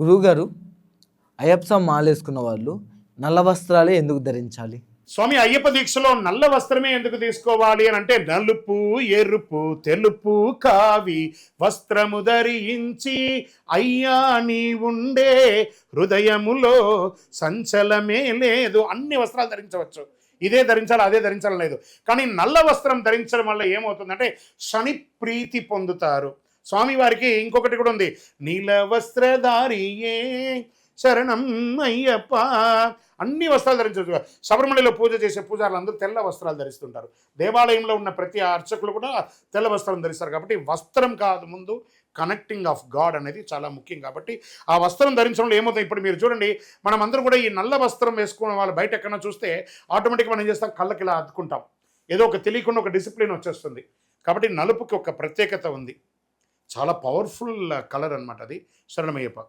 గురువుగారు అయ్యప్ప మాలేసుకున్న వాళ్ళు నల్ల వస్త్రాలే ఎందుకు ధరించాలి? స్వామి అయ్యప్ప దీక్షలో నల్ల వస్త్రమే ఎందుకు తీసుకోవాలి అని అంటే నలుపు ఎరుపు తెలుపు కావి వస్త్రము ధరించి అయ్యా నీ ఉండే హృదయములో సంచలమే లేదు. అన్ని వస్త్రాలు ధరించవచ్చు. ఇదే ధరించాలి అదే ధరించాలని లేదు. కానీ నల్ల వస్త్రం ధరించడం వల్ల ఏమవుతుందంటే శని ప్రీతి పొందుతారు. స్వామివారికి ఇంకొకటి కూడా ఉంది. నీల వస్త్రధారియే శరణం అయ్యప్ప. అన్ని వస్త్రాలు ధరించవచ్చు శబరిమలలో పూజ చేసే పూజారులు అందరూ తెల్ల వస్త్రాలు ధరిస్తుంటారు. దేవాలయంలో ఉన్న ప్రతి అర్చకులు కూడా తెల్ల వస్త్రం ధరిస్తారు కాబట్టి వస్త్రం కాదు ముందు కనెక్టింగ్ ఆఫ్ గాడ్ అనేది చాలా ముఖ్యం కాబట్టి ఆ వస్త్రం ధరించడంలో ఏమవుతుంది? ఇప్పుడు మీరు చూడండి మనం అందరూ కూడా ఈ నల్ల వస్త్రం వేసుకున్న వాళ్ళు బయట ఎక్కడన్నా చూస్తే ఆటోమేటిక్గా మనం ఏం చేస్తాం? కళ్ళకి ఇలా అద్దుకుంటాం ఏదో ఒక తెలియకుండా ఒక డిసిప్లిన్ వచ్చేస్తుంది. కాబట్టి నలుపుకి ఒక ప్రత్యేకత ఉంది. చాలా పవర్ఫుల్ కలర్ అన్నమాట అది శరణమయ్యప్ప